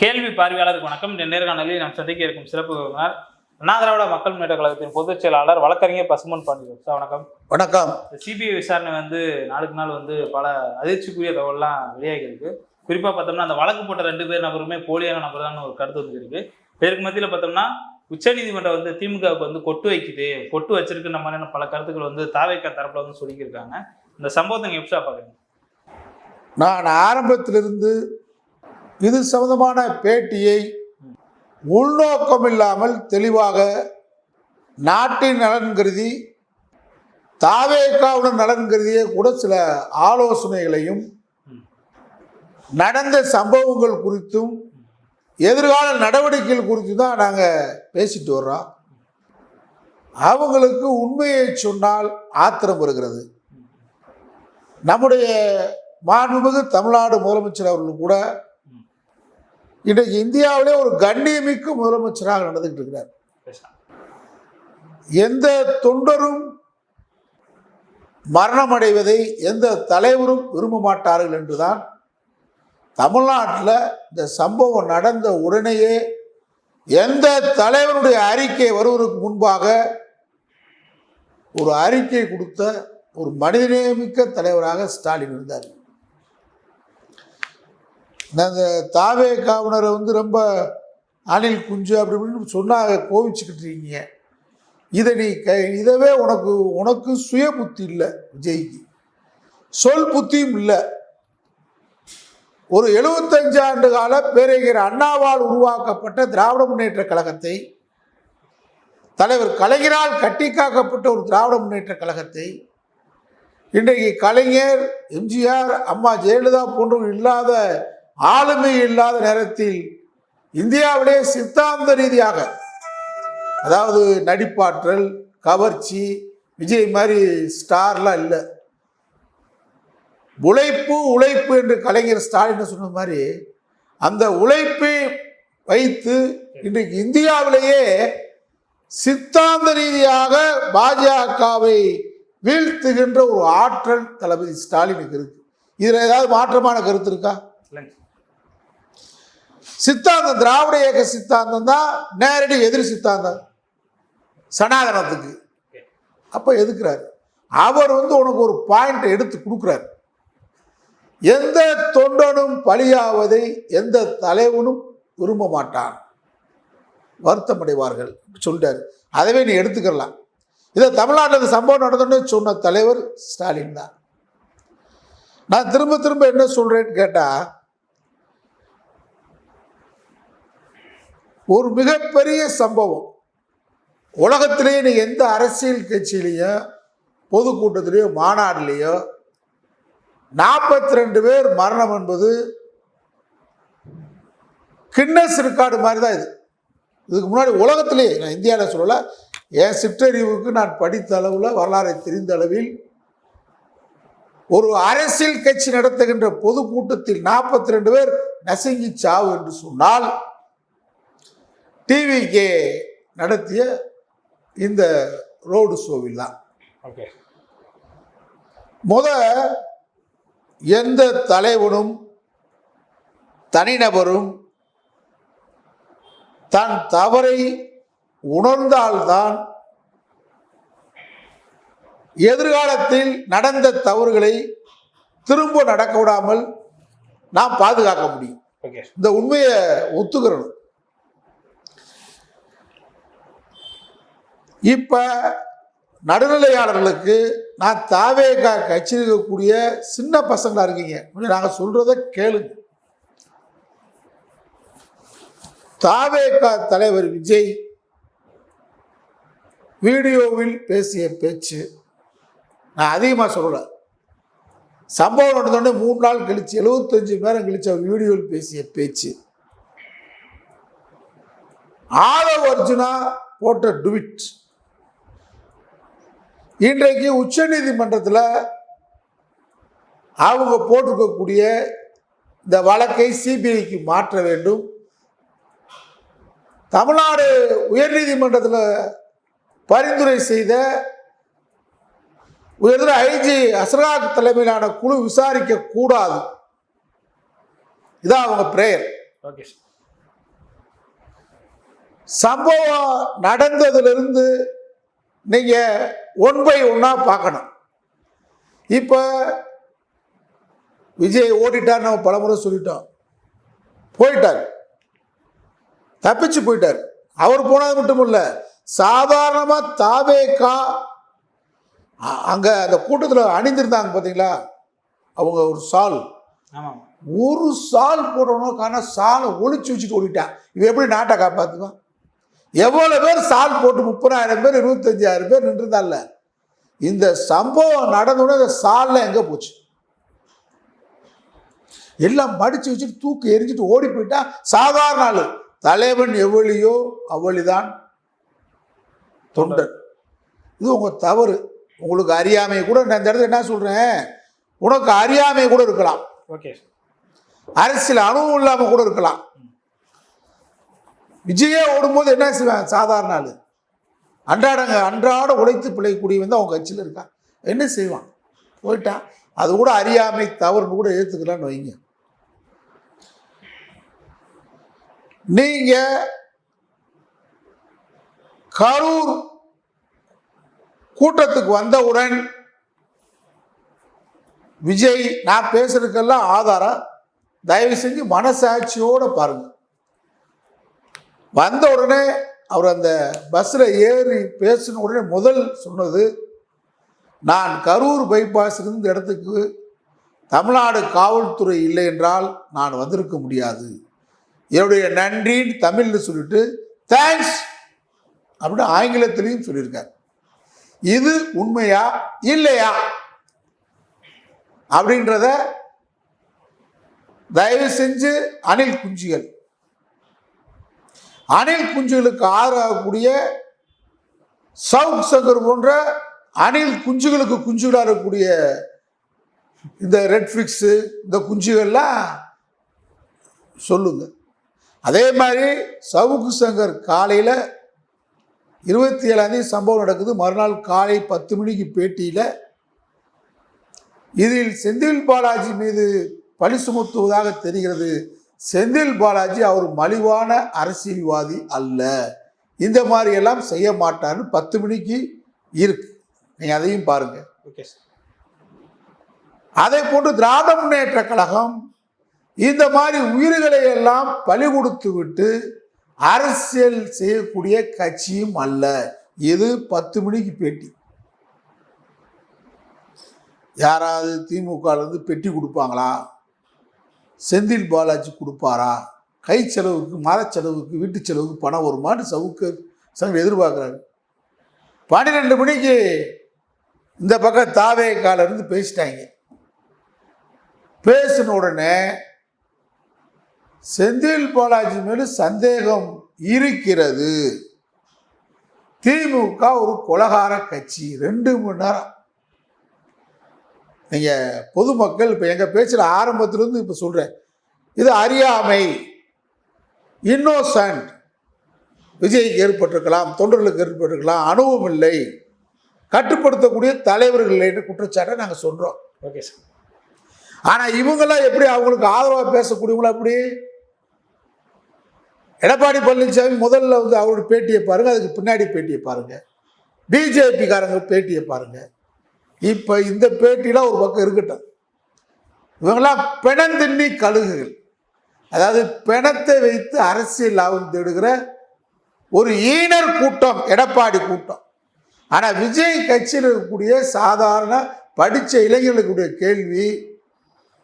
கேள்வி பார்வையாளருக்கு வணக்கம். இந்த நேர்காணலில் நாம் சந்திக்க இருக்கும் சிறப்பு விருந்தினர் அண்ணா திராவிட மக்கள் முன்னேற்ற கழகத்தின் பொதுச் செயலாளர் வழக்கறிஞர் பசுமன் பாண்டியன். சார் வணக்கம். வணக்கம். சிபிஐ விசாரணை வந்து நாளுக்கு நாள் வந்து பல அதிர்ச்சிக்குரிய தகவல்லாம் வெளியாகி இருக்கு. குறிப்பாக பார்த்தோம்னா அந்த வழக்கு போட்ட ரெண்டு பேர் நபருமே போலியான நபர் தான் ஒரு கருத்து வந்து இருக்கு. பேருக்கு மத்தியில் பார்த்தோம்னா உச்சநீதிமன்றம் வந்து திமுகவுக்கு வந்து கொட்டு வைக்குது கொட்டு வச்சிருக்குன்ற மாதிரியான பல கருத்துக்கள் வந்து தாவேக்கா தரப்புல வந்து சொல்லியிருக்காங்க இந்த சம்பவத்தை நீங்க எப்படி பார்க்குறீங்க நான் ஆரம்பத்திலிருந்து இது சம்பந்தமான பேட்டியை உள்நோக்கம் இல்லாமல் தெளிவாக நாட்டின் நலன் கருதி தாவேக்காவுடன் நலன் கருதியே கூட சில ஆலோசனைகளையும் நடந்த சம்பவங்கள் குறித்தும் எதிர்கால நடவடிக்கைகள் குறித்து தான் நாங்கள் பேசிட்டு வர்றோம். அவங்களுக்கு உண்மையை சொன்னால் ஆத்திரம் வருகிறது. நம்முடைய மாண்புமிகு தமிழ்நாடு முதலமைச்சர் அவர்கள் கூட இன்றைக்கு இந்தியாவிலே ஒரு கண்ணியமிக்க முதலமைச்சராக நடந்துகிட்டு இருக்கிறார். எந்த தொண்டரும் மரணமடைவதை எந்த தலைவரும் விரும்ப மாட்டார்கள் என்றுதான் தமிழ்நாட்டில் இந்த சம்பவம் நடந்த உடனேயே எந்த தலைவருடைய அறிக்கை வருவதற்கு முன்பாக ஒரு அறிக்கை கொடுத்த ஒரு மனிதநேயமிக்க தலைவராக ஸ்டாலின் இருந்தார். அந்த தாவே காவனரை வந்து ரொம்ப அணில் குஞ்சு அப்படி இப்படின்னு சொன்னாங்க கோவிச்சுக்கிட்டு இருக்கீங்க. இதை நீ க இதவே உனக்கு உனக்கு சுய புத்தி இல்லை விஜய்க்கு. சொல் புத்தியும் இல்லை. ஒரு 75 ஆண்டு கால பேரறிஞர் அண்ணாவால் உருவாக்கப்பட்ட திராவிட முன்னேற்ற கழகத்தை தலைவர் கலைஞரால் கட்டிக்காக்கப்பட்ட ஒரு திராவிட முன்னேற்ற கழகத்தை இன்றைக்கு கலைஞர் எம்ஜிஆர் அம்மா ஜெயலலிதா போன்றவர்கள் இல்லாத ஆளுமை இல்லாத நேரத்தில் இந்தியாவிலே சித்தாந்த ரீதியாக அதாவது நடிப்பாற்றல் கவர்ச்சி விஜய் மாதிரி ஸ்டார்லாம் இல்லை. உழைப்பு உழைப்பு என்று கலைஞர் ஸ்டாலின் சொன்ன மாதிரி அந்த உழைப்பை வைத்து இன்றைக்கு இந்தியாவிலேயே சித்தாந்த ரீதியாக பாஜகவை வீழ்த்துகின்ற ஒரு ஆற்றல் தளபதி ஸ்டாலினுக்கு இருக்கு. இதில் ஏதாவது மாற்றமான கருத்து இருக்கா? இல்லைங்க. சித்தாந்தம் திராவிட இயக்க சித்தாந்தம் தான் நேரடி எதிர் சித்தாந்தம். சனாதனத்துக்கு. அப்போ எதுக்குறாரு? அவர் வந்து உனக்கு ஒரு பாயிண்ட் எடுத்து கொடுக்குறாரு. எந்த தொண்டனும் பலியாவதை எந்த தலைவனும் விரும்ப மாட்டான். வருத்தமடைவார்கள். சொல்லிட்டார். அதவே நீ எடுத்துக்கலாம் இதை தமிழ்நாட்டில் இந்த சம்பவம் நடந்தோன்னு சொன்ன தலைவர் ஸ்டாலின் தான். நான் திரும்ப திரும்ப என்ன சொல்றேன்னு கேட்டால் ஒரு மிகப்பெரிய சம்பவம். உலகத்திலேயே நீ எந்த அரசியல் கட்சியிலையோ பொதுக்கூட்டத்திலேயோ மாநாடுலேயோ நாற்பத்தி ரெண்டு பேர் மரணம் என்பது கின்னஸ் ரெக்கார்டு மாதிரி தான் இது. இதுக்கு முன்னாடி உலகத்திலேயே நான் இந்தியாவில் சொல்லலை என் சிற்றறிவுக்கு நான் படித்த அளவில் வரலாறை தெரிந்த அளவில் ஒரு அரசியல் கட்சி நடத்துகின்ற பொதுக்கூட்டத்தில் நாற்பத்தி ரெண்டு பேர் நசுங்கி சாவு என்று சொன்னால் டிவிகே நடத்திய இந்த ரோடு ஷோவில் தான் ஓகே. முத எந்த தலைவனும் தனிநபரும் தன் தவறை உணர்ந்தால்தான் எதிர்காலத்தில் நடந்த தவறுகளை திரும்ப நடக்க விடாமல் நாம் பாதுகாக்க முடியும். இந்த உண்மையை ஒத்துக்கிறணும் இப்போ நடுநிலையாளர்களுக்கு நான் தாவேகா கட்சியில் இருக்கக்கூடிய சின்ன பசங்களாக இருக்கீங்க. கொஞ்சம் நாங்கள் சொல்கிறத கேளுங்க. தாவேகா தலைவர் விஜய் வீடியோவில் பேசிய பேச்சு நான் அதிகமாக சொல்லலை. சம்பவம் நடந்தோடனே மூணு நாள் கழிச்சு எழுபத்தஞ்சு நேரம் கழிச்சு அவர் வீடியோவில் பேசிய பேச்சு. ஆதவ் அர்ஜுனா போட்ட டுவிட். இன்றைக்கு உச்சநீதிமன்றத்தில் அவங்க போட்டிருக்கக்கூடிய இந்த வழக்கை சிபிஐக்கு மாற்ற வேண்டும். தமிழ்நாடு உயர்நீதிமன்றத்தில் பரிந்துரை செய்த உயர்ந்த ஐஜி அசராக் தலைமையிலான குழு விசாரிக்க கூடாது. இதான் அவங்க பிரேயர். சம்பவம் நடந்ததிலிருந்து நீங்க ஒன் பை ஒன்னா பார்க்கணும். இப்போ விஜய் ஓடிட்டார் நம்ம பலமுறை சொல்லிட்டோம் போயிட்டார். தப்பிச்சு போயிட்டார். அவர் போனது மட்டும் இல்ல சாதாரணமா தாவேக்கா அங்க அந்த கூட்டத்தில் அணிந்திருந்தாங்க பாத்தீங்களா? அவங்க ஒரு சால். ஒரு சால் போடணும் காரணம் சாலை ஒளிச்சு வச்சுட்டு ஓடிட்டான். இவன் எப்படி நாட்டை காப்பாற்றுவான் எவ்வளோ பேர் சால் போட்டு முப்பதாயிரம் பேர் இருபத்தஞ்சாயிரம் பேர் நின்றுதான்ல இந்த சம்பவம் நடந்தோடனே இந்த சாலில் எங்கே போச்சு? எல்லாம் மடிச்சு வச்சுட்டு தூக்கி எரிஞ்சிட்டு ஓடி போயிட்டா சாதாரண ஆளு. தலைவன் எவ்வளியோ அவ்வளிதான். தொண்டர். இது உங்க தவறு. உங்களுக்கு அறியாமை கூட நான் இந்த இடத்துல என்ன சொல்றேன்? உனக்கு அறியாமை கூட இருக்கலாம். ஓகே அரசியல் அனுபவம் இல்லாம கூட இருக்கலாம். விஜயே ஓடும்போது என்ன செய்வான் சாதாரண ஆள். அன்றாடங்க அன்றாட உழைத்து பிழைக்கூடியவன் தான் அவங்க கட்சியில் இருக்கான் என்ன செய்வான்? போயிட்டான் அது கூட அறியாமை தவறுன்னு கூட ஏற்றுக்கலான்னு வைங்க. நீங்க கரூர் கூட்டத்துக்கு வந்தவுடன் விஜய் நான் பேசுறதுக்கெல்லாம் ஆதாரம். தயவு செஞ்சு மனசாட்சியோட பாருங்கள் வந்த உடனே அவர் அந்த பஸ்ஸில் ஏறி பேசின உடனே முதல் சொன்னது நான் கரூர் பைபாஸ் இருந்த இடத்துக்கு தமிழ்நாடு காவல்துறை இல்லை என்றால் நான் வந்திருக்க முடியாது. என்னுடைய நன்றின்னு தமிழில் சொல்லிட்டு தேங்க்ஸ் அப்படின்னு ஆங்கிலத்திலையும் சொல்லியிருக்கார். இது உண்மையா? இல்லையா? அப்படின்றத தயவு செஞ்சு அணில் குஞ்சுகள் அணில் குஞ்சுகளுக்கு ஆதரவாகக்கூடிய சவுக் சங்கர் போன்ற அணில் குஞ்சுகளுக்கு குஞ்சுகளாக இருக்கக்கூடிய இந்த ரெட்ஃபிக்ஸு இந்த குஞ்சுகள்லாம் சொல்லுங்க. அதே மாதிரி சவுக்கு சங்கர் காலையில் இருபத்தி ஏழாந்தேதி சம்பவம் நடக்குது. மறுநாள் காலை பத்து மணிக்கு பேட்டியில் இதில் செந்தில் பாலாஜி மீது பழி சுமத்துவதாக தெரிகிறது. செந்தில் பாலாஜி அவர் மலிவான அரசியல்வாதி அல்ல. இந்த மாதிரி எல்லாம் செய்ய மாட்டார்னு பத்து மணிக்கு இருக்கு. நீங்க அதையும் பாருங்க. ஓகே சார் அதே போன்று திராவிட முன்னேற்ற கழகம் இந்த மாதிரி உயிர்களை எல்லாம் பலி கொடுத்து விட்டு அரசியல் செய்யக்கூடிய கட்சியும் அல்ல. இது பத்து மணிக்கு பேட்டி. யாராவது திமுக இருந்து பெட்டி கொடுப்பாங்களா? செந்தில் பாலாஜி கொடுப்பாரா? கை செலவுக்கு மர செலவுக்கு வீட்டு செலவுக்கு பணம் வருமானு சவுக்கு சங்கம் எதிர்பார்க்குறாரு. பன்னிரெண்டு மணிக்கு இந்த பக்கம் தாவே இருந்து பேசிட்டாங்க. பேசின உடனே செந்தில் பாலாஜி மேலே சந்தேகம் இருக்கிறது. திமுக ஒரு கொலகார கட்சி. ரெண்டு மணி நேரம் நீங்க பொதுமக்கள் இப்ப எங்க பேச்சுல ஆரம்பத்திலிருந்து இப்ப சொல்றேன். இது அறியாமை. இன்னோசன்ட் விஜய்க்கு ஏற்பட்டிருக்கலாம் தொண்டர்களுக்கு ஏற்பட்டிருக்கலாம் அனுபவம் இல்லை. கட்டுப்படுத்தக்கூடிய தலைவர்கள் இல்லைன்னு குற்றச்சாட்டை நாங்க சொல்றோம். Okay sir. ஆனா இவங்கெல்லாம் எப்படி அவங்களுக்கு ஆதரவா பேசக்கூடியவங்களா எப்படி எடப்பாடி பழனிசாமி முதல்ல வந்து அவருடைய பேட்டியை பாருங்க அதுக்கு பின்னாடி பேட்டியை பாருங்க. பிஜேபி காரங்க பேட்டியை பாருங்க. இப்போ இந்த பேட்டிலாம் ஒரு பக்கம் இருக்கட்டும். இவங்கெல்லாம் பிணந்தின்னி கழுகுகள். அதாவது பிணத்தை வைத்து அரசியல் லாபம் தேடுகிற ஒரு ஈனர் கூட்டம் எடப்பாடி கூட்டம். ஆனால் விஜய் கட்சியில் இருக்கக்கூடிய சாதாரண படித்த இளைஞர்களுக்குடைய கேள்வி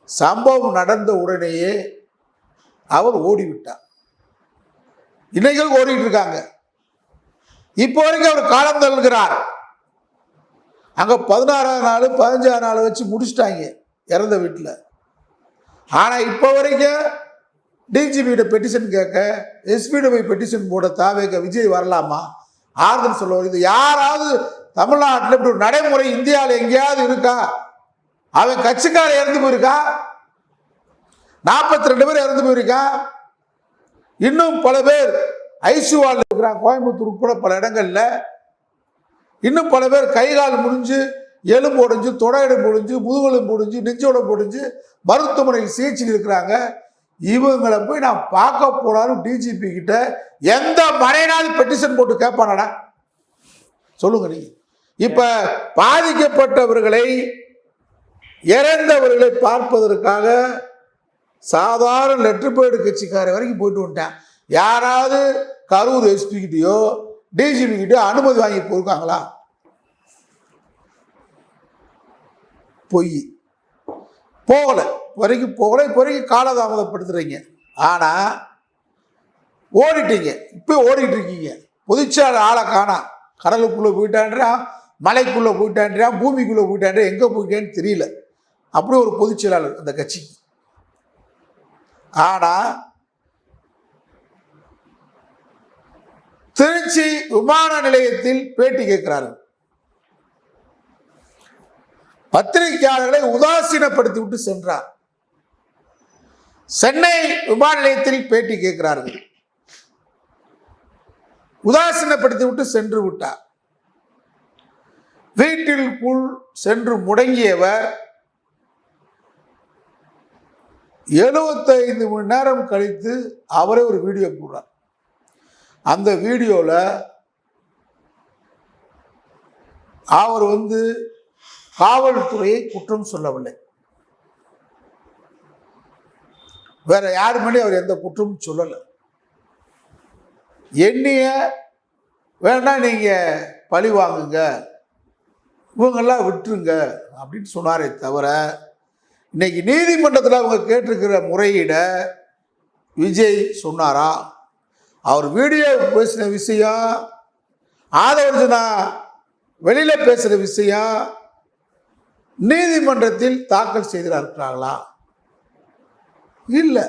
சம்பவம் நடந்த உடனேயே அவர் ஓடிவிட்டார். இன்னைக்கு ஓடிட்டு இருக்காங்க. இப்போ வரைக்கும் அவர் காலம் தள்ளுகிறார். அங்கே பதினாறாம் நாள் பதினஞ்சாம் நாள் வச்சு முடிச்சிட்டாங்க இறந்த வீட்டில். ஆனால் இப்போ வரைக்கும் டிஜிபியிட பெட்டிஷன் கேட்க எஸ்பியிட போய் பெட்டிஷன் போட தாவேக்க விஜய் வரலாமா? ஆறுதல் சொல்லுவார் இது யாராவது தமிழ்நாட்டில் இப்படி ஒரு நடைமுறை இந்தியாவில் எங்கேயாவது இருக்கா? அவன் கட்சிக்கார இறந்து போயிருக்கா? நாற்பத்தி ரெண்டு பேர் இறந்து போயிருக்கா? இன்னும் பல பேர் ஐசியூவால் இருக்கிறான் கோயம்புத்தூர் உட்பட பல இடங்களில். இன்னும் பல பேர் கை கால் முடிஞ்சு எலும்பு உடைஞ்சு தொடையிடம் முடிஞ்சு முதுகெலும்பு முடிஞ்சு நெஞ்சோடம் முடிஞ்சு மருத்துவமனையில் சிகிச்சையில் இருக்கிறாங்க. இவங்களை போய் நான் பார்க்க போனாலும் டிஜிபி கிட்ட. எந்த மனைனாவது பெட்டிஷன் போட்டு கேட்பானடா? சொல்லுங்க நீங்க. இப்ப பாதிக்கப்பட்டவர்களை இறந்தவர்களை பார்ப்பதற்காக சாதாரண லெட்டர் பேர்டு கட்சிக்கார வரைக்கும் போயிட்டு வந்துட்டேன். யாராவது கரூர் எஸ்பி கிட்டயோ டிஜிபி கிட்டயோ அனுமதி வாங்கி போயிருக்காங்களா? பொய். போகலை. வரைக்கும் போகலை இப்போ வரைக்கும் காலதாமதப்படுத்துகிறீங்க ஆனால் ஓடிட்டீங்க. இப்போ ஓடிட்டு இருக்கீங்க பொதுச்சாளர் ஆளை காணா. கடலுக்குள்ளே போயிட்டான்றான் மலைக்குள்ளே போயிட்டான்றான் பூமிக்குள்ளே போயிட்டான்றா எங்கே போயிட்டேன்னு தெரியல. அப்படி ஒரு பொதுச்செயலாளர் அந்த கட்சிக்கு. ஆனால் திருச்சி விமான நிலையத்தில் பேட்டி கேட்கிறார்கள் பத்திரிகையாளர்களை உதாசீனப்படுத்தி விட்டு சென்றார். சென்னை விமான நிலையத்தில் பேட்டி கேட்கிறார்கள். உதாசீனப்படுத்தி விட்டு சென்று விட்டார். வீட்டிற்குள் சென்று முடங்கியவர் எழுபத்தைந்து மணி நேரம் கழித்து அவரே ஒரு வீடியோ போடுறார். அந்த வீடியோவில் அவர் வந்து காவல்துறையை குற்றம் சொல்லவில்லை. வேற யார் மேலே அவர் எந்த குற்றமும் சொல்லலை. எண்ணிய வேணா நீங்க பழி வாங்குங்க. இவங்கெல்லாம் விட்டுருங்க. அப்படின்னு சொன்னாரே தவிர இன்னைக்கு நீதிமன்றத்தில் அவங்க கேட்டிருக்கிற முறையீட விஜய் சொன்னாரா? அவர் வீடியோ பேசின விஷயம் ஆதவர்ஜனா வெளியில் பேசுகிற விஷயம் நீதிமன்றத்தில் தாக்கல் செய்திருக்கிறார்களா? இல்லை.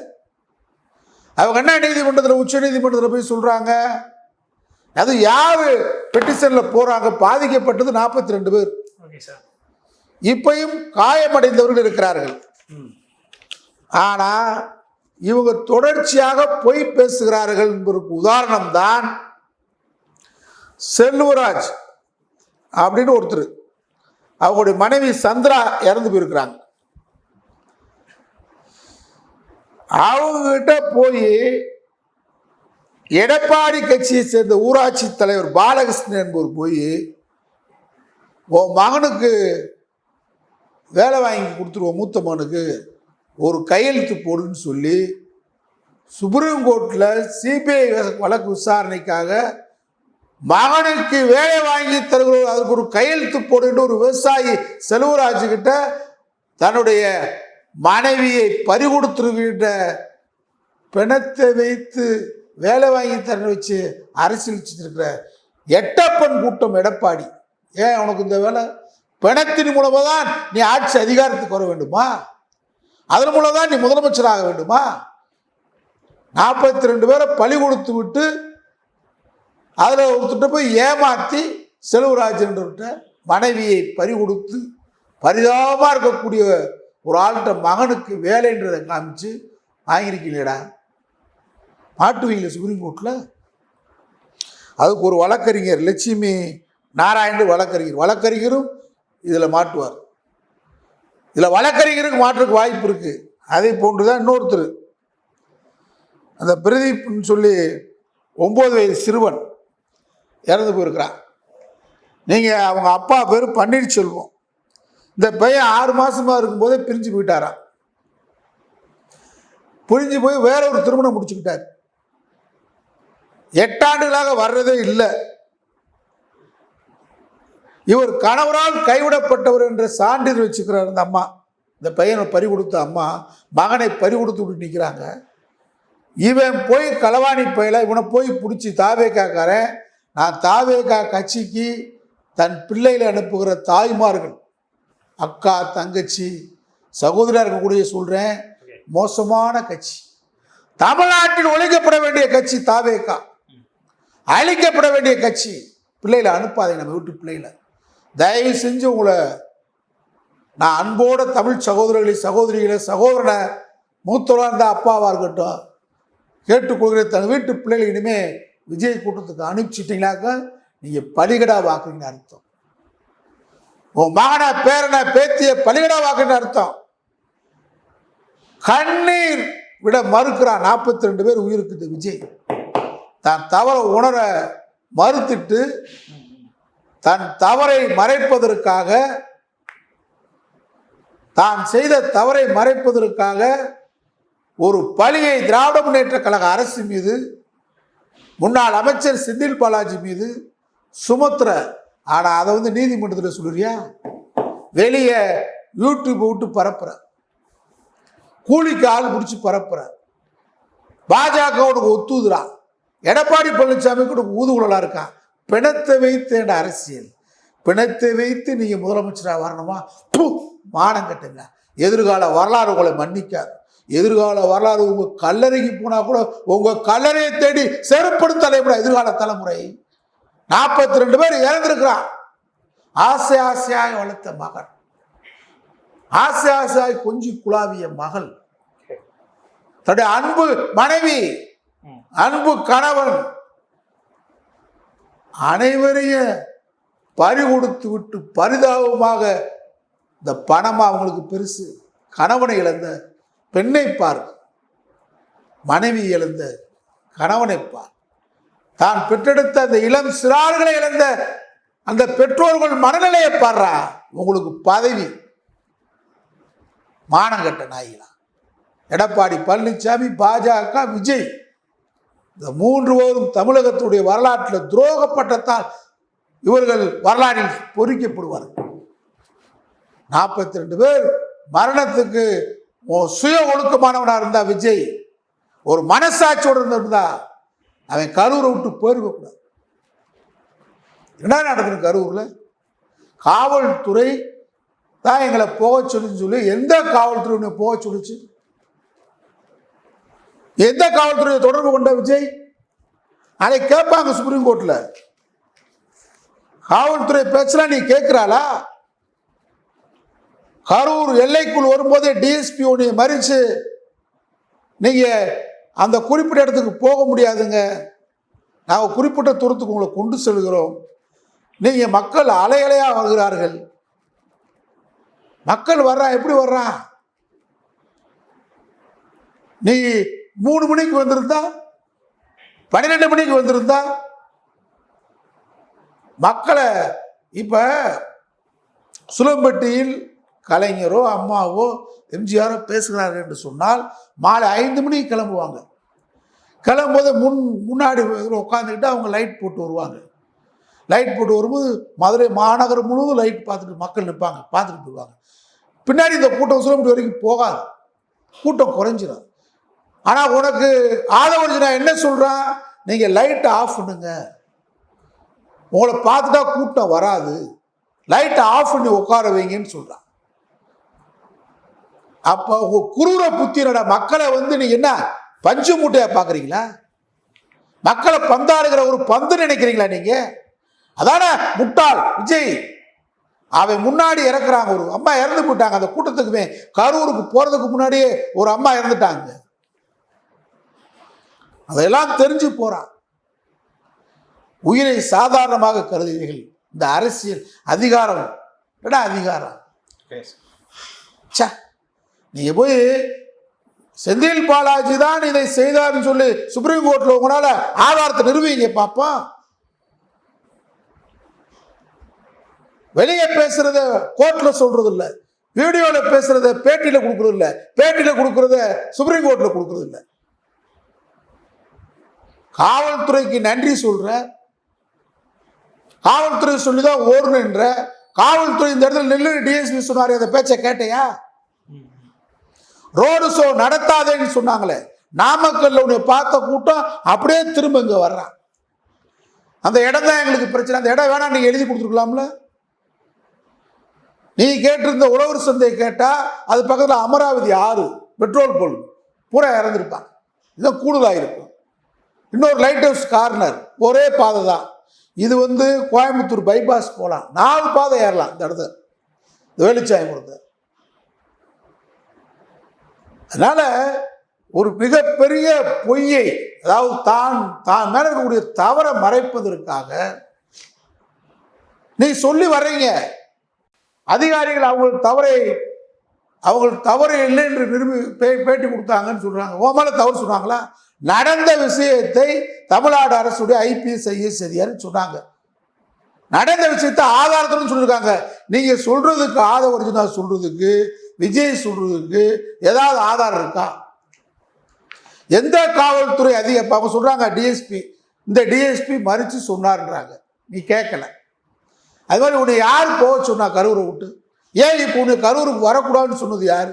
அவங்க என்ன நீதிமன்றத்தில் உச்ச நீதிமன்றத்தில் போய் சொல்கிறாங்க அது யார் பெட்டிஷனில் போகிறாங்க பாதிக்கப்பட்டது நாற்பத்தி ரெண்டு பேர் இப்பையும் காயமடைந்தவர்கள் இருக்கிறார்கள். ஆனால் இவங்க தொடர்ச்சியாக பொய் பேசுகிறார்கள் என்பதற்கு உதாரணம் தான் செல்வராஜ் அப்படின்னு ஒருத்தர். அவங்களுடைய மனைவி சந்திரா இறந்து போயிருக்கிறாங்க. அவங்ககிட்ட போய் எடப்பாடி கட்சியை சேர்ந்த ஊராட்சி தலைவர் பாலகிருஷ்ணன் என்பவர் போய் உன் மகனுக்கு வேலை வாங்கி கொடுத்துருவோம் மூத்த மகனுக்கு ஒரு கையெழுத்து போடுன்னு சொல்லி சுப்ரீம் கோர்ட்டில் சிபிஐ வழக்கு விசாரணைக்காக மகனுக்கு வேலை வாங்கி தருகிறோம். அதுக்கு ஒரு கையெழுத்து போடுன்னு ஒரு விவசாயி செல்வராஜ் கிட்ட தன்னுடைய மனைவியை பறிகொடுத்துருக்கின்ற பிணத்தை வைத்து வேலை வாங்கி தர வச்சு அரசியல் வச்சுருக்கிற எட்டப்பன் கூட்டம் எடப்பாடி. ஏன் உனக்கு இந்த வேலை? பிணத்தின் மூலமாக தான் நீ ஆட்சி அதிகாரத்துக்கு வர வேண்டுமா? அதன் மூலம் தான் நீ முதலமைச்சராக வேண்டுமா? நாற்பத்தி ரெண்டு பேரை பழி கொடுத்து விட்டு அதில் ஒருத்தட்ட போய் ஏமாற்றி செல்வராஜன்றவர்கிட்ட மனைவியை பறி கொடுத்து பரிதாபமாக இருக்கக்கூடிய ஒரு ஆள்கிட்ட மகனுக்கு வேலைன்றதை காமிச்சு வாங்கியிருக்கீங்களேடா. மாட்டுவீங்களே சுப்ரீம் கோர்ட்டில் அதுக்கு ஒரு வழக்கறிஞர் லட்சுமி நாராயணன் வழக்கறிஞர். வழக்கறிஞரும் இதில் மாட்டுவார். இதில் வழக்கறிஞருக்கு மாற்றுறதுக்கு வாய்ப்பு இருக்குது அதே போன்று தான் இன்னொருத்தர். அந்த பிரதீப்னு சொல்லி ஒம்பது வயது சிறுவன். இறந்து போயிருக்கிறான். நீங்கள் அவங்க அப்பா பேர் பன்னீர்செல்வம் இந்த பையன் ஆறு மாதமாக இருக்கும்போதே பிரிஞ்சு போயிட்டாராம். பிரிஞ்சு போய் வேற ஒரு திருமணம் முடிச்சுக்கிட்டார். எட்டாண்டுகளாக வர்றதே இல்லை. இவர் கணவரால் கைவிடப்பட்டவர் என்ற சான்றிதழ் வச்சுக்கிறார் அந்த அம்மா. இந்த பையனை பறி கொடுத்த அம்மா மகனை பறி கொடுத்து விட்டு நிற்கிறாங்க இவன் போய் களவாணி பையில இவனை போய் பிடிச்சி தாவேக்காக்காரன் நான் தாவேகா கட்சிக்கு தன் பிள்ளைகளை அனுப்புகிற தாய்மார்கள் அக்கா தங்கச்சி சகோதரா இருக்கக்கூடிய சொல்கிறேன் மோசமான கட்சி. தமிழ்நாட்டில் ஒழிக்கப்பட வேண்டிய கட்சி தாவேகா. அழிக்கப்பட வேண்டிய கட்சி பிள்ளைகளை அனுப்பாதீங்க நம்ம வீட்டு பிள்ளைகளை. தயவு செஞ்சு உங்களை நான் அன்போட தமிழ் சகோதரர்களை சகோதரிகளை சகோதரனை மூத்தவராக இருந்தால் அப்பாவாக இருக்கட்டும் கேட்டுக்கொள்கிற தன் வீட்டு பிள்ளைகளை இனிமே விஜய் கூட்டத்துக்கு அனுப்பிச்சிட்டிங்கனாக்கா நீங்கள் பலிகடா வாக்குறீங்கன்னு அர்த்தம். உன் மகனை பேரனை பேத்திய பலிகடா வாக்குன்னு அர்த்தம். கண்ணீர் விட மறுக்கிறான் நாற்பத்தி ரெண்டு பேர் உயிருக்குது விஜய். தான் தவற உணர மறுத்துட்டு தன் தவறை மறைப்பதற்காக தான் செய்த தவறை மறைப்பதற்காக ஒரு பழியை திராவிட முன்னேற்ற கழக அரசு மீது முன்னாள் அமைச்சர் செந்தில் பாலாஜி மீது சுமத்துற ஆனால் அதை வந்து நீதிமன்றத்தில் சொல்லுறியா? வெளியே யூடியூப் விட்டு பரப்புற கூலிக்கு ஆள் பிடிச்சி பரப்புற பாஜக உனக்கு ஒத்துதுறான் எடப்பாடி பழனிசாமி கூட ஊதுகுழலாக இருக்கான் பிணத்தை வைத்து என்ற அரசியல்? பிணத்தை வைத்து நீங்கள் முதலமைச்சராக வரணுமா? மானம் கட்டுங்க. எதிர்கால வரலாறு உங்களை மன்னிக்காது எதிர்கால வரலாறு உங்க கல்லறைக்கு போனா கூட உங்க கல்லறையை தேடி செருப்படும் தலைமுறை எதிர்கால தலைமுறை. நாற்பத்தி ரெண்டு பேர் இறந்திருக்கிறான் ஆசை ஆசையாய் வளர்த்த மகன். ஆசை ஆசையாய் கொஞ்சி குழாவிய மகள். தன்னுடைய அன்பு மனைவி அன்பு கணவன் அனைவரையும் பறி கொடுத்து விட்டு பரிதாபமாக இந்த பணம் அவங்களுக்கு பெருசு. கணவனை இழந்த பெண்ணை பார். மனைவி இழந்த கணவனை பார். தான் பெற்றெடுத்த அந்த இளம் சிறார்களை இழந்த அந்த பெற்றோர்கள் மனநிலையை பாடுறா உங்களுக்கு பதவி. மானங்கட்ட நாய்களா எடப்பாடி பழனிசாமி பாஜக விஜய். இந்த மூன்று பேரும் தமிழகத்துடைய வரலாற்றில் துரோகப்பட்டதால் இவர்கள் வரலாற்றில் பொறிக்கப்படுவார்கள். நாற்பத்தி ரெண்டு பேர் மரணத்துக்கு சுய ஒழுக்கமானவனாக இருந்தா விஜய் ஒரு மனசாட்சியோடு இருந்திருந்தா அவன் கரூரை விட்டு போயிருக்கக்கூடாது என்ன நடக்குது கரூரில்? காவல்துறை தான் எங்களை போக சொல்லுன்னு சொல்லி எந்த காவல்துறை போக சொல்லிச்சு? எந்த காவல்துறையை தொடர்பு கொண்ட விஜய்? அதை கேட்பாங்க சுப்ரீம் கோர்ட்டில் காவல்துறை பேச்சலாம் நீ கேட்குறாளா? கரூர் எல்லைக்குள் வரும்போதே டிஎஸ்பி உன்னை மறித்து நீங்கள் அந்த குறிப்பிட்ட இடத்துக்கு போக முடியாதுங்க. நாங்கள் குறிப்பிட்ட தூரத்துக்கு உங்களை கொண்டு செல்கிறோம். நீங்கள் மக்கள் அலையலையாக வருகிறார்கள். மக்கள் வர்றான் எப்படி வர்றான் நீ மூணு மணிக்கு வந்திருந்தா பன்னிரெண்டு மணிக்கு வந்திருந்தா மக்களை இப்போ சுலம்பட்டியில் கலைஞரோ அம்மாவோ எம்ஜிஆரோ பேசுகிறார்கள் என்று சொன்னால் மாலை ஐந்து மணிக்கு கிளம்புவாங்க. கிளம்பும்போது முன் முன்னாடி உட்காந்துக்கிட்டு அவங்க லைட் போட்டு வருவாங்க. லைட் போட்டு வரும்போது மதுரை மாநகரம் முழுவதும் லைட் பார்த்துட்டு மக்கள் நிற்பாங்க பார்த்துட்டு போயிடுவாங்க. பின்னாடி இந்த கூட்டம் சுலம்பட்டி வரைக்கும் போகாது. கூட்டம் குறைஞ்சிடும் ஆனால் உனக்கு ஆதவர்ஜனா என்ன சொல்கிறான் நீங்கள் லைட்டை ஆஃப் பண்ணுங்க. உங்களை பார்த்துட்டா கூட்டம் வராது. லைட்டை ஆஃப் பண்ணி உட்கார வைங்கன்னு சொல்கிறான் அப்போ குரூர புத்திரட மக்களை வந்து நீ என்ன பஞ்சு மூட்டையா பார்க்குறீங்களா? மக்களை பந்தாடுகிற ஒரு பந்து நினைக்கிறீங்களா நீங்க? அதானே முட்டாள் விஜய். அவன் முன்னாடி இறக்குறாங்க ஒரு அம்மா இறந்து போயிட்டாங்க. அந்த கூட்டத்துக்குமே கரூருக்கு போறதுக்கு முன்னாடியே ஒரு அம்மா இறந்துட்டாங்க. அதையெல்லாம் தெரிஞ்சு போறான். உயிரை சாதாரணமாக கருதுகிறீர்கள். இந்த அரசியல் அதிகாரம். என்னடா அதிகாரம்? ச்சே. நீங்க போய் செந்தில் பாலாஜி தான் இதை செய்தார்னு சொல்லி சுப்ரீம் கோர்ட்ல உங்களால ஆதாரத்தை நிறுவீங்க பார்ப்போம் வெளியே பேசுறத கோர்ட்ல சொல்றது இல்ல வீடியோல பேசுறத பேட்டியில கொடுக்கறது இல்ல பேட்டியில கொடுக்கறத சுப்ரீம் கோர்ட்ல கொடுக்கறது இல்ல காவல்துறைக்கு நன்றி சொல்ற. காவல்துறை சொல்லிதான் ஓடணுன்ற. காவல்துறை இந்த இடத்துல நெல்லு டிஎஸ்பி சொன்னாரு அந்த பேச்சை கேட்டையா? ரோடு ஷோ நடத்தாதேன்னு சொன்னாங்களே. நாமக்கல்ல உன்னை பார்த்த கூட்டம் அப்படியே திரும்ப இங்க வர்றான் அந்த இடம் தான் எங்களுக்கு பிரச்சனை. அந்த இடம் வேணாம் நீங்கள் எழுதி கொடுத்துருக்கலாம்ல. நீ கேட்டிருந்த உழவர் சந்தையை கேட்டா அது பக்கத்துல அமராவதி ஆறு பெட்ரோல் போல் பூரா இறந்துருப்பான் இதுதான் கூடுதலாக இருக்கும். இன்னொரு லைட் ஹவுஸ் கார்னர் ஒரே பாதை தான். இது வந்து கோயம்புத்தூர் பைபாஸ் போகலாம் நாலு பாதை ஏறலாம் இந்த இடத்த இந்த கொடுத்த. அதனால ஒரு மிகப்பெரிய பொய்யை அதாவது தான் தான் மேல இருக்கக்கூடிய தவறை மறைப்பதற்காக நீ சொல்லி வர்றீங்க. அதிகாரிகள் அவங்க தவறை அவங்க தவறு இல்லை என்று நிரூபி பே- பேட்டி கொடுத்தாங்கன்னு சொல்றாங்க. ஓ தவறு சொன்னாங்களா நடந்த விஷயத்தை தமிழ்நாடு அரசுடைய ஐபிஎஸ் ஐஎஸ் அதிகாரி சொன்னாங்க. நடந்த விஷயத்தை ஆதாரத்துடன் சொல்லியிருக்காங்க. நீங்க சொல்றதுக்கு ஆத ஒரிஜினல் சொல்றதுக்கு விஜய் சொல்றதுக்கு ஏதாவது ஆதாரம் இருக்கா? எந்த காவல்துறை அதிக அவங்க சொல்றாங்க டிஎஸ்பி இந்த டிஎஸ்பி மறித்து சொன்னார்ன்றாங்க. நீ கேட்கல. அது மாதிரி உன்னை யார் போக சொன்னா கரூரை விட்டு? ஏன் இப்போ உன்னை கரூருக்கு வரக்கூடாதுன்னு சொன்னது யார்?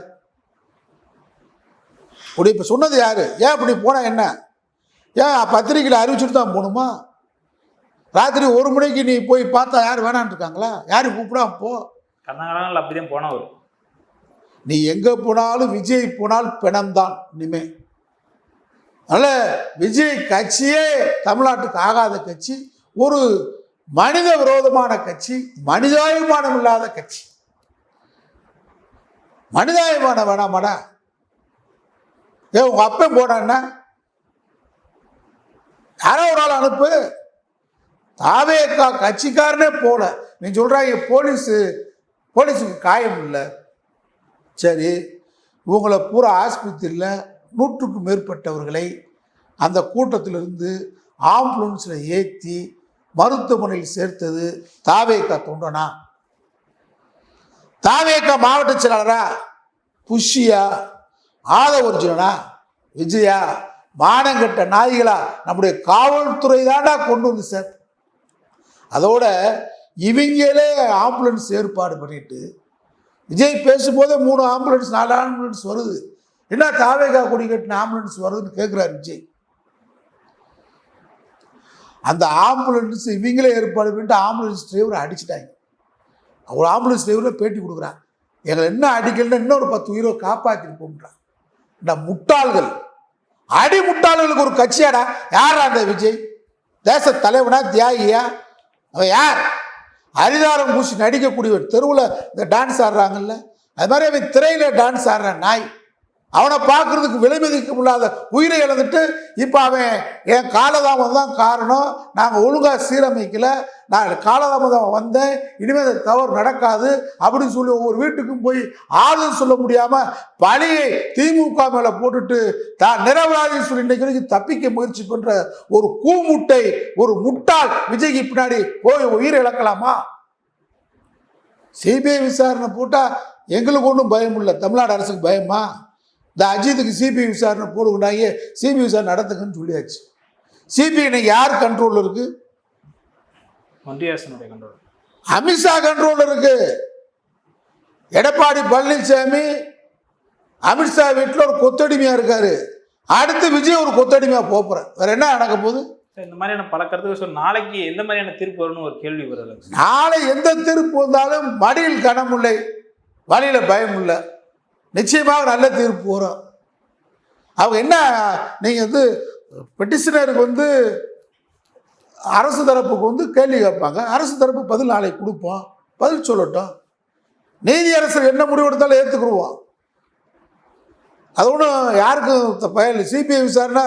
உன்னை இப்போ சொன்னது யார்? ஏன் இப்படி போனால் என்ன? ஏன் பத்திரிக்கையில் அறிவிச்சுட்டு தான் போகணுமா? ராத்திரி ஒரு மணிக்கு நீ போய் பார்த்தா யார் வேணான்னு இருக்காங்களா? யாரும் கூப்பிடாம போ. கர்நாடகாவில் அப்படிதான் போனவர். நீ எங்க போனாலும் விஜய் போனால் பிணம்தான் இனிமே. அதனால விஜய் கட்சியே தமிழ்நாட்டுக்கு ஆகாத கட்சி ஒரு மனித விரோதமான கட்சி மனிதாபிமானம் இல்லாத கட்சி. மனிதாபிமானம் வேணாமாடா. ஏ உங்க அப்பன் போனான்னா யாரோ ஒரு ஆள் அனுப்பு. தாவேக்கா கட்சிக்காரனே போல. நீ சொல்றாங்க போலீஸு போலீஸுக்கு காயம் இல்லை. சரி இவங்களை பூரா ஆஸ்பத்திரியில் நூற்றுக்கும் மேற்பட்டவர்களை அந்த கூட்டத்திலிருந்து ஆம்புலன்ஸில் ஏற்றி மருத்துவமனையில் சேர்த்தது தாவேக்கா தொண்டனா? தாவேக்கா மாவட்ட செயலாளரா? புஷியா ஆத விஜயா? மானங்கட்ட நாய்களா? நம்முடைய காவல்துறை தாண்டா கொண்டு வந்து சார் அதோட இவங்களே ஆம்புலன்ஸ் ஏற்பாடு பண்ணிட்டு விஜய் பேசும்போதே மூணு ஆம்புலன்ஸ் நாலு ஆம்புலன்ஸ் வருது. என்ன தாவேகா கொடி கட்டின ஆம்புலன்ஸ் வருதுன்னு கேட்குறாரு விஜய். அந்த ஆம்புலன்ஸ் இவங்களே ஏற்பாடு பண்ணிட்டு ஆம்புலன்ஸ் டிரைவரை அடிச்சிட்டாங்க. அவர் ஆம்புலன்ஸ் டிரைவரில் பேட்டி கொடுக்குறான். எங்களை என்ன அடிக்கலன்னா இன்னொரு பத்து உயிரை காப்பாற்றிருப்போம்ன்றான் இந்த முட்டாள்கள் அடி முட்டாள்களுக்கு ஒரு கட்சியாடா? யாரா அந்த விஜய்? தேச தலைவனா தியாகியா? அவன் யார்? அரிதாரம் பூசி நடிக்கக்கூடிய ஒரு தெருவில் இந்த டான்ஸ் ஆடுறாங்கல்ல? அது மாதிரி அவன் திரையில் டான்ஸ் ஆடுற நாய். அவனை பார்க்கறதுக்கு விலை மதிக்க முடியாத உயிரை இழந்துட்டு இப்போ அவன் என் காலதாமதம் தான் காரணம். நாங்கள் ஒழுங்காக சீரமைக்கலை. நான் காலதாமதம் வந்தேன். இனிமேல் அது தவறு நடக்காது அப்படின்னு சொல்லி ஒவ்வொரு வீட்டுக்கும் போய் ஆறுதல் சொல்ல முடியாமல் பழியை திமுக மேலே போட்டுட்டு தான் நிரபராதி சொல்லி இன்னைக்கு வரைக்கும் தப்பிக்க முயற்சி பண்ணுற ஒரு கூமுட்டை ஒரு முட்டாள் விஜய்க்கு பின்னாடி போய் உயிரை இழக்கலாமா? சிபிஐ விசாரணை போட்டால் எங்களுக்கு ஒன்றும் பயம் இல்லை. தமிழ்நாடு அரசுக்கு பயமா? இந்த அஜித்துக்கு சிபிஐ விசாரணை போடுங்கன்னாங்க சிபிஐ விசாரணை நடத்துங்கன்னு சொல்லியாச்சு. சிபிஐ இன்னைக்கு யார் கண்ட்ரோலில் இருக்கு? அரசினுடைய கண்ட்ரோல் அமித்ஷா கண்ட்ரோலில் இருக்கு. எடப்பாடி பழனிசாமி அமித்ஷா வீட்டில் ஒரு கொத்தடிமையா இருக்காரு. அடுத்து விஜய் ஒரு கொத்தடிமையா போப்புறேன் வேற என்ன நடக்க போகுது? இந்த மாதிரியான பல கருத்துக்கள் சொல்லி நாளைக்கு எந்த மாதிரியான தீர்ப்பு வரும்னு ஒரு கேள்வி வருது. நாளை எந்த தீர்ப்பு வந்தாலும் மடியில் கனமில்லை வழியில பயம் இல்லை நிச்சயமாக நல்ல தீர்ப்பு வரும். அவங்க என்ன நீங்கள் வந்து பெட்டிஷனருக்கு வந்து அரசு தரப்புக்கு வந்து கேள்வி கேட்பாங்க. அரசு தரப்பு பதில் நாளைக்கு கொடுப்போம். பதில் சொல்லட்டும். நீதியரசர் என்ன முடிவு எடுத்தாலும் ஏற்றுக்குருவோம் அது ஒன்றும் யாருக்கும் பயன் சிபிஐ விசாரணை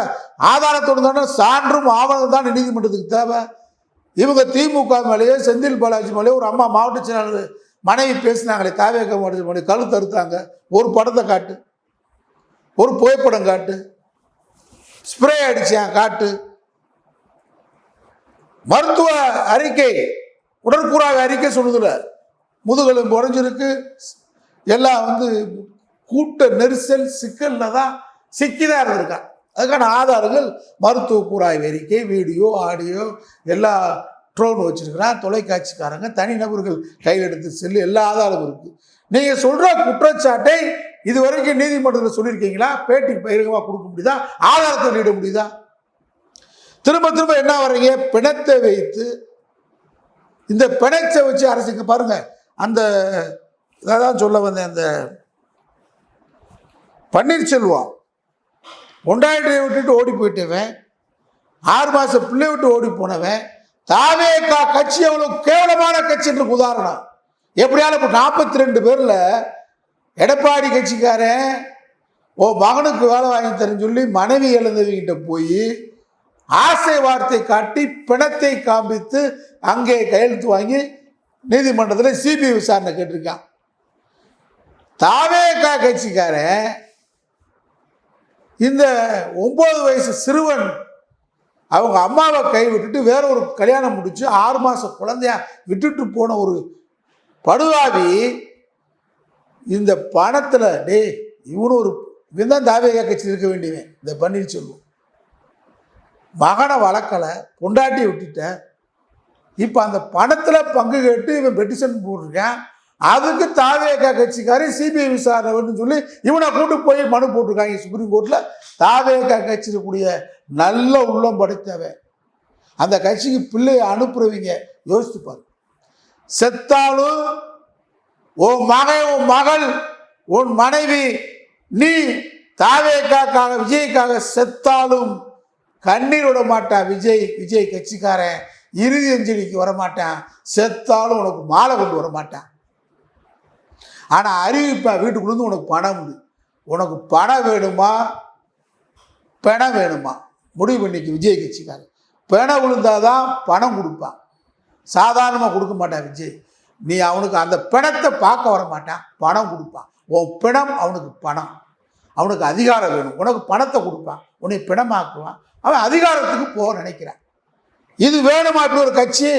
ஆதாரத்தோடு தானே சான்றும் ஆவணம் தான் நீதிமன்றத்துக்கு தேவை. இவங்க திமுக மேலேயோ செந்தில் பாலாஜி மேலேயோ ஒரு அம்மா மாவட்ட செயலாளர் மனைவி பேசினாங்களே காவேக மாவட்ட கழுத்து அறுத்தாங்க. ஒரு படத்தை காட்டு. ஒரு புகைப்படம் காட்டு. ஸ்ப்ரே அடிச்சேன் காட்டு. மருத்துவ அறிக்கை உடற்கூறாக அறிக்கை சொல்லுதுல. முதுகெலும்பு உடஞ்சிருக்கு. எல்லாம் வந்து கூட்ட நெரிசல் சிக்கல்ல தான் சிக்கிதான் இருந்திருக்கான். அதுக்கான ஆதாரங்கள் மருத்துவ கூறாய் அறிக்கை வீடியோ ஆடியோ எல்லா ட்ரோன் வச்சிருக்கிறான். தொலைக்காட்சிக்காரங்க தனிநபர்கள் கையில் எடுத்து செல்லு எல்லா ஆதாரமும் இருக்குது நீங்கள் சொல்கிற குற்றச்சாட்டை இது வரைக்கும் நீதிமன்றத்தில் சொல்லியிருக்கீங்களா? பேட்டி பகிரங்கமாக கொடுக்க முடியுதா? ஆதாரத்தை நீட முடியுதா? திரும்ப திரும்ப என்ன வர்றீங்க? பிணத்தை வைத்து இந்த பிணைச்சை வச்சு அரசுக்கு பாருங்கள் அந்த இதான் சொல்ல வந்தேன் அந்த பன்னீர்செல்வம். ஒன்றாயிரம் விட்டுட்டு ஓடி போயிட்டவன். ஆறு மாதம் பிள்ளை விட்டு ஓடி போனவன். தாவேகா கட்சி எவ்வளவு கேவலமான கட்சின்றது உதாரணம். எப்படியாலும் இப்போ நாற்பத்தி ரெண்டு பேரில் எடப்பாடி கட்சிக்காரன் ஓ மகனுக்கு வேலை வாங்கி தரேன்னு சொல்லி மனைவி எழுந்தவங்கிட்ட போய் ஆசை வார்த்தை காட்டி பிணத்தை காண்பித்து அங்கே கையெழுத்து வாங்கி நீதிமன்றத்தில் சிபிஐ விசாரணை கேட்டிருக்கான். தாவேகா கட்சிக்காரன் இந்த ஒன்பது வயசு சிறுவன் அவங்க அம்மாவை கை விட்டுட்டு வேற ஒரு கல்யாணம் முடிச்சு ஆறு மாதம் குழந்தைய விட்டுட்டு போன ஒரு படுவாவி இந்த பணத்தில் டேய் இவனு ஒரு இவன் தான் தாவேகா கட்சியில் இருக்க வேண்டியவன். இந்த பன்னீர்செல்வம் மகனை வளர்க்கலை பொண்டாட்டி விட்டுட்டேன் இப்போ அந்த பணத்தில் பங்கு கேட்டு இவன் பெட்டிஷன் போட்டிருக்கேன். அதுக்கு தாவேகா கட்சிக்காரன் சிபிஐ விசாரணைன்னு சொல்லி இவனை கூட்டு போய் மனு போட்டிருக்காங்க சுப்ரீம் கோர்ட்டில் தாவேகா கட்சி இருக்கக்கூடிய நல்ல உள்ளம் படைத்தவன். அந்த கட்சிக்கு பிள்ளையை அனுப்புறவங்க யோசித்து பாரு. செத்தாலும் உன் மகன் உன் மகள் உன் மனைவி நீ தாவேக்காக்காக விஜய்க்காக செத்தாலும் கண்ணீர் விட மாட்டான் விஜய் விஜய் கட்சிக்காரன். இறுதி அஞ்சலிக்கு வரமாட்டான். செத்தாலும் உனக்கு மாலை கொண்டு வர மாட்டான் ஆனால் அறிவிப்பேன் வீட்டுக்குள்ளேருந்து உனக்கு பணம் உண்டு. உனக்கு பணம் வேணுமா? பணம் வேணுமா? முடிவு பண்ணிக்கு விஜய் கட்சிக்காரன் பணம் விழுந்தாதான் பணம் கொடுப்பான். சாதாரணமாக கொடுக்க மாட்டான் விஜய். நீ அவனுக்கு அந்த பிணத்தை பார்க்க வர மாட்டான். பணம் கொடுப்பான். உன் பிணம் அவனுக்கு பணம். அவனுக்கு அதிகாரம் வேணும். உனக்கு பணத்தை கொடுப்பான். உன்னை பிணமாக்குவான். அவன் அதிகாரத்துக்கு போக நினைக்கிறான். இது வேணுமா இப்படி ஒரு கட்சி?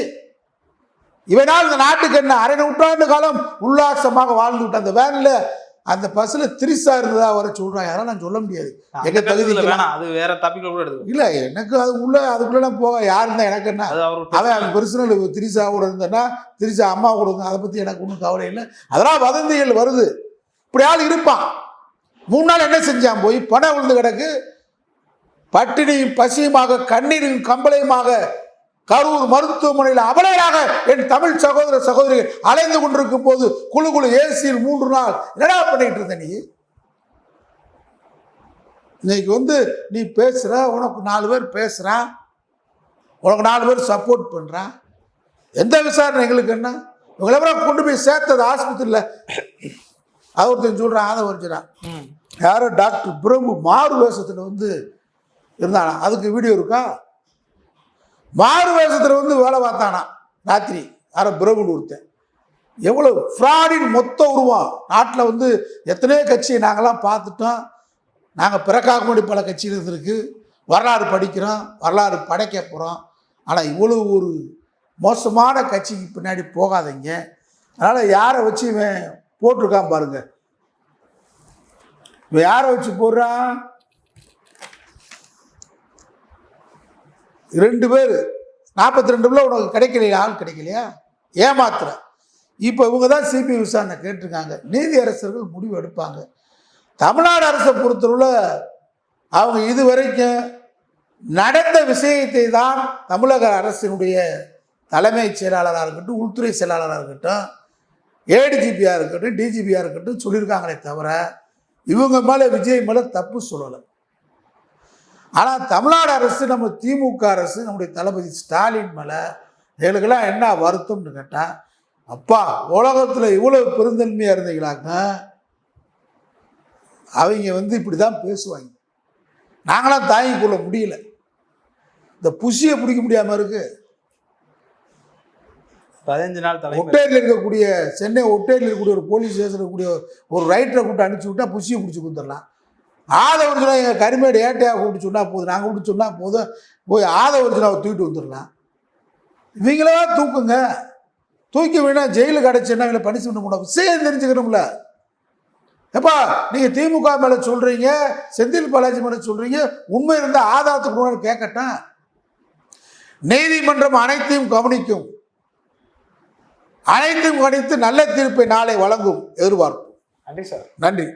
இவனால் இந்த நாட்டுக்கு என்ன அரை நூற்றாண்டு காலம் உல்லாசமாக வாழ்ந்து விட்டு அந்த வேனில் அந்த பஸ்ஸில் திரிசா இருந்ததா வர சொல்கிறாங்க அதெல்லாம் நான் சொல்ல முடியாது. எங்க கருத்துல வேணாம் அது வேற டாபிக்ல கூட இல்லை எனக்கு அது உள்ள அதுக்குள்ளெல்லாம் போக யார் இருந்தால் எனக்கு என்ன? அது அவர் அவன் அவன் பர்சனல் திரிசா கூட இருந்தேன்னா திரிசா அம்மா கூட இருந்தா அதை பற்றி எனக்கு ஒன்றும் கவலை இல்லை. அதெல்லாம் வதந்திகள் வருது. இப்படி ஆள் இருப்பான். மூணு நாள் என்ன செஞ்சான்? போய் பணம் விழுந்து கிடக்கு. பட்டினியும் பசியுமாக கண்ணீரும் கம்பளையுமாக கரூர் மருத்துவமனையில் அபலையாக என் தமிழ் சகோதர சகோதரிகள் அலைந்து கொண்டிருக்கும் போது குழு குழு ஏசியில் மூன்று நாள் என்னடா பண்ணிட்டு இருந்த நீ? இன்னைக்கு வந்து நீ பேசுற உனக்கு நாலு பேர் பேசுறான் உனக்கு நாலு பேர் சப்போர்ட் பண்ணுறான் எந்த விசாரணை எங்களுக்கு என்ன? இவங்களெல்லாம் கொண்டு போய் சேர்த்தது ஆஸ்பத்திரியில்? அது ஒருத்தன் சொல்கிறான் அதை ம். யாரோ டாக்டர் பிரபு மாறு வேஷத்தில் வந்து இருந்தானா? அதுக்கு வீடியோ இருக்கா? மாறு வேஷத்தில் வந்து வேலை பார்த்தானா? ராத்திரி. யாரோ பிரபுன்னு ஒருத்தன் எவ்வளோ ஃப்ராடின் மொத்த உருவம். நாட்டில் வந்து எத்தனையோ கட்சி நாங்களாம் பார்த்துட்டோம். நாங்கள் பிறக்காக முன்னாடி பல கட்சிகள் இருந்திருக்கு வரலாறு படிக்கிறோம். வரலாறு படைக்க போகிறோம் ஆனால் இவ்வளோ ஒரு மோசமான கட்சிக்கு பின்னாடி போகாதீங்க. அதனால் யாரை வச்சு இவன் போட்டிருக்கான் பாருங்கள் இவன் யாரை வச்சு போடுறான்? ரெண்டு பேர். நாற்பத்தி ரெண்டுல உனக்கு கிடைக்கலையா? ஆள் கிடைக்கலையா? ஏமாத்துற. இப்போ இவங்க தான் சிபிஐ விசாரணை கேட்டிருக்காங்க. நீதி அரசர்கள் முடிவு எடுப்பாங்க. தமிழ்நாடு அரசை பொறுத்தவரை அவங்க இது வரைக்கும் நடந்த விஷயத்தை தான் தமிழக அரசினுடைய தலைமைச் செயலாளராக இருக்கட்டும் உள்துறை செயலாளராக இருக்கட்டும் ஏடிஜிபியாக இருக்கட்டும் டிஜிபியாக இருக்கட்டும் சொல்லியிருக்காங்களே தவிர இவங்க மேலே விஜய் மேலே தப்பு சொல்லலை. ஆனால் தமிழ்நாடு அரசு நம்ம திமுக அரசு நம்முடைய தளபதி ஸ்டாலின் மேலே எங்களுக்கெல்லாம் என்ன வருத்தம்னு கேட்டால் அப்பா உலகத்தில் இவ்வளோ பெருந்தன்மையாக இருந்தீங்களாங்க? அவங்க வந்து இப்படி தான் பேசுவாங்க. நாங்களாம் தாங்கிக் கொள்ள முடியல. இந்த புஷியை பிடிக்க முடியாமல் இருக்கு. பதினஞ்சு நாள் ஒட்டேரியில் இருக்கக்கூடிய சென்னை ஒட்டேரியில் இருக்கக்கூடிய ஒரு போலீஸ் ஸ்டேஷன் இருக்கக்கூடிய ஒரு ரைட்டரை கூப்பிட்டு அனுப்பிச்சி விட்டா புஷியை பிடிச்சி கொடுத்துடலாம். ஆதவர்ஜுனா எங்கள் கரிமேடு ஏட்டையாக கூப்பிட்டு சொன்னால் போதும். நாங்கள் கூப்பிட்டு சொன்னால் போதும். போய் ஆதவர்ஜுனாவை தூக்கிட்டு வந்துடலாம். இவங்களா தூக்குங்க. தூக்கி வேணா ஜெயிலுக்கு அடைச்சுன்னா இவங்களை பனிஷ்மெண்ட் கூட விஷயம் தெரிஞ்சுக்கணும்ல. எப்பா நீங்கள் திமுக மேலே சொல்கிறீங்க செந்தில் பாலாஜி மேலே சொல்கிறீங்க உண்மை இருந்தால் ஆதாரத்துக்கு முன்னாடி கேட்கட்டும். நீதிமன்றம் அனைத்தையும் கவனிக்கும். அனைத்தையும் கவனித்து நல்ல தீர்ப்பை நாளை வழங்கும் எதிர்பார்ப்பு. நன்றி சார். நன்றி.